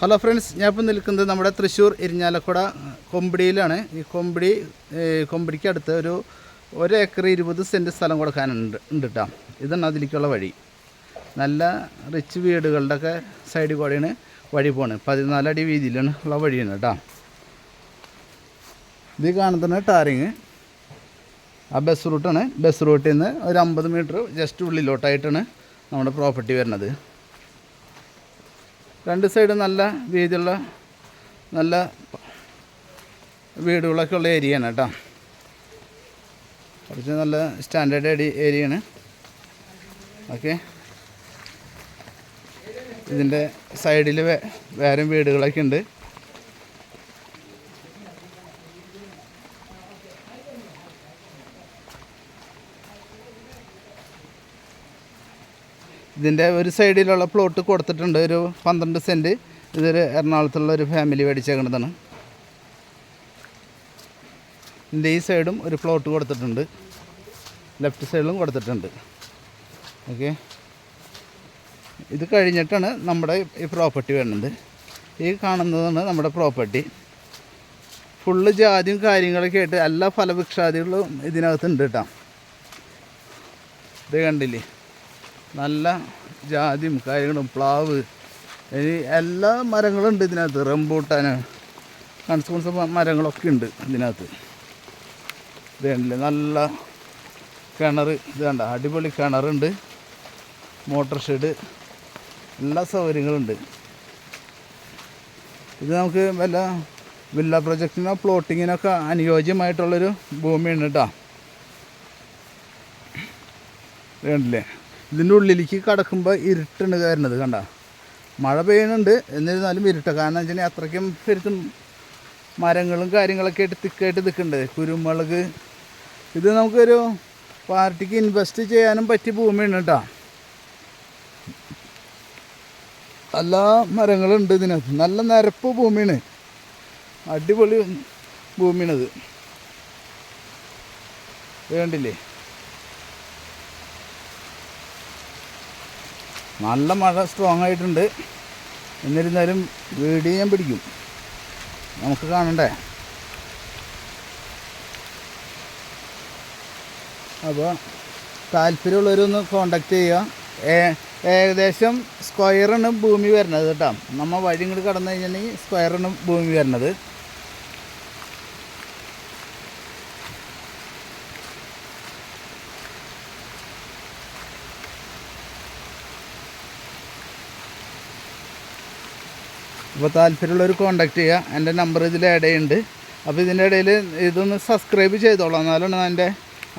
Hello friends ഞാൻ ഇപ്പോൾ നിൽക്കുന്നത് നമ്മുടെ തൃശ്ശൂർ ഇരിഞ്ഞാലക്കുട കൊമ്പിടിയിലാണ്. ഈ കൊമ്പിടി കൊമ്പിടിക്ക് അടുത്ത് ഒരു ഒരു ഏക്കർ ഇരുപത് സെന്റ് സ്ഥലം കൊടുക്കാനുണ്ട് ഉണ്ട് കേട്ടോ ഇതാണ് അതിലേക്കുള്ള വഴി. നല്ല റിച്ച് വീടുകളുടെ ഒക്കെ സൈഡിൽ കൂടെയാണ് വഴി പോണത് പതിനാലടി വീതിയിലാണ് ഉള്ള വഴിയാണ് കേട്ടോ. ഇത് കാണുന്ന ടാറിങ്. ആ ബസ് റൂട്ടാണ് ബസ് റൂട്ടിൽ നിന്ന് ഒരു അമ്പത് മീറ്റർ ജസ്റ്റ് ഉള്ളിലോട്ടായിട്ടാണ് നമ്മുടെ പ്രോപ്പർട്ടി വരുന്നത്. രണ്ട് സൈഡ് നല്ല വീതിയുള്ള നല്ല വീടുകളൊക്കെ ഉള്ള ഏരിയയാണ് കേട്ടോ. കുറച്ച് നല്ല സ്റ്റാൻഡേർഡ് അടി ഏരിയയാണ് ഓക്കെ ഇതിന്റെ സൈഡിൽ വേറെ വീടുകളൊക്കെ ഉണ്ട്. ഇതിന്റെ ഒരു സൈഡിലുള്ള പ്ലോട്ട് കൊടുത്തിട്ടുണ്ട് ഒരു പന്ത്രണ്ട് സെന്റ് ഇതൊരു എറണാകുളത്തുള്ള ഒരു ഫാമിലി മേടിച്ചേക്കുന്നതാണ് ഇതിന്റെ ഈ സൈഡും ഒരു പ്ലോട്ട് കൊടുത്തിട്ടുണ്ട്. ലെഫ്റ്റ് സൈഡിലും കൊടുത്തിട്ടുണ്ട്. ഓക്കെ ഇത് കഴിഞ്ഞിട്ടാണ് നമ്മുടെ ഈ പ്രോപ്പർട്ടി വരുന്നത്. ഈ കാണുന്നതാണ് നമ്മുടെ പ്രോപ്പർട്ടി ഫുള്ള് ജാതിയും കാര്യങ്ങളൊക്കെ ആയിട്ട് എല്ലാ ഫലവൃക്ഷാദികളും ഇതിനകത്തുണ്ട് കേട്ടോ. ഇത് കണ്ടില്ലേ? നല്ല ജാതിയും കാര്യങ്ങളും പ്ലാവ് ഇനി എല്ലാ മരങ്ങളും ഉണ്ട് ഇതിനകത്ത് റംബൂട്ടാൻ കൺസ്കൂൺസ് മരങ്ങളൊക്കെ ഉണ്ട് ഇതിനകത്ത്. ഇത് നല്ല കിണർ ഇത് കണ്ട അടിപൊളി കിണറുണ്ട്. മോട്ടർ ഷെഡ് എല്ലാ സൗകര്യങ്ങളുണ്ട്. ഇത് നമുക്ക് വല്ല വില്ല പ്രൊജക്റ്റിനോ പ്ലോട്ടിങ്ങിനൊക്കെ അനുയോജ്യമായിട്ടുള്ളൊരു ഭൂമിയാണ് കേട്ടോ വേണ്ടില്ലേ ഇതിന്റെ ഉള്ളിലേക്ക് കടക്കുമ്പോൾ ഇരുട്ടുണ്ട് കയറുന്നത് കണ്ട? മഴ പെയ്യുന്നുണ്ട്. എന്നിരുന്നാലും ഇരുട്ട. കാരണം വെച്ചാൽ അത്രയ്ക്കും ശരിക്കും മരങ്ങളും കാര്യങ്ങളൊക്കെ ആയിട്ട് തിക്കായിട്ട് നിൽക്കുന്നുണ്ട്. കുരുമുളക്. ഇത് നമുക്കൊരു പാർട്ടിക്ക് ഇൻവെസ്റ്റ് ചെയ്യാനും പറ്റിയ ഭൂമിയാണ് കേട്ടോ. എല്ലാ മരങ്ങളുണ്ട് ഇതിനകത്ത്. നല്ല നിരപ്പ് ഭൂമിയാണ്. അടിപൊളി ഭൂമിയാണിത്. വേണ്ടില്ലേ നല്ല മഴ സ്ട്രോങ് ആയിട്ടുണ്ട്. എന്നിരുന്നാലും ഞാൻ പിടിക്കും. നമുക്ക് കാണണ്ടേ? അപ്പോൾ താല്പര്യമുള്ളവരൊന്ന് കോണ്ടാക്ട് ചെയ്യുക. ഏകദേശം സ്ക്വയറാണ് ഭൂമി വരുന്നത് കേട്ടോ. നമ്മൾ വഴി ഇങ്ങോട്ട് കടന്നു കഴിഞ്ഞിട്ടുണ്ടെങ്കിൽ സ്ക്വയറാണ് ഭൂമി വരുന്നത് അപ്പോൾ താല്പര്യമുള്ളവർ കോണ്ടാക്ട് ചെയ്യുക. എന്റെ നമ്പർ ഇതിൽ ആഡ് ചെയ്യുന്നുണ്ട്. അപ്പോൾ ഇതിന്റെ ഇടയിൽ ഇതൊന്ന് സബ്സ്ക്രൈബ് ചെയ്തോളാം. എന്നാലാണ് എന്റെ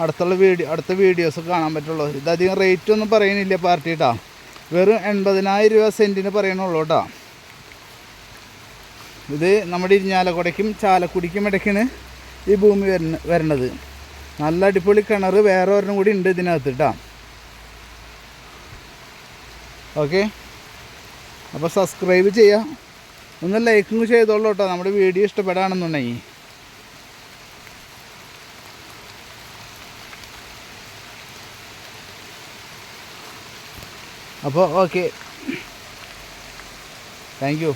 അടുത്തുള്ള വീഡിയോ അടുത്ത വീഡിയോസ് കാണാൻ പറ്റുള്ളൂ. ഇതധികം റേറ്റ് ഒന്നും പറയുന്നില്ല പാർട്ടി കേട്ടോ വെറും എൺപതിനായിരം രൂപ സെന്റിന് പറയണുള്ളൂ കേട്ടോ ഇത് നമ്മുടെ ഇരിഞ്ഞാലക്കുടയ്ക്കും ചാലക്കുടിക്കും ഇടയ്ക്കാണ് ഈ ഭൂമി വരുന്ന വരണത്. നല്ല അടിപൊളി കിണർ വേറെ ഒരെണ്ണം കൂടി ഉണ്ട് ഇതിനകത്ത് കേട്ടോ ഓക്കെ? അപ്പോൾ സബ്സ്ക്രൈബ് ചെയ്യുക ഒന്ന് ലൈക്കും ചെയ്തോളൂ കേട്ടോ നമ്മുടെ വീഡിയോ ഇഷ്ടപ്പെടുകയാണെന്നുണ്ടെങ്കിൽ അപ്പോൾ ഓക്കെ താങ്ക് യു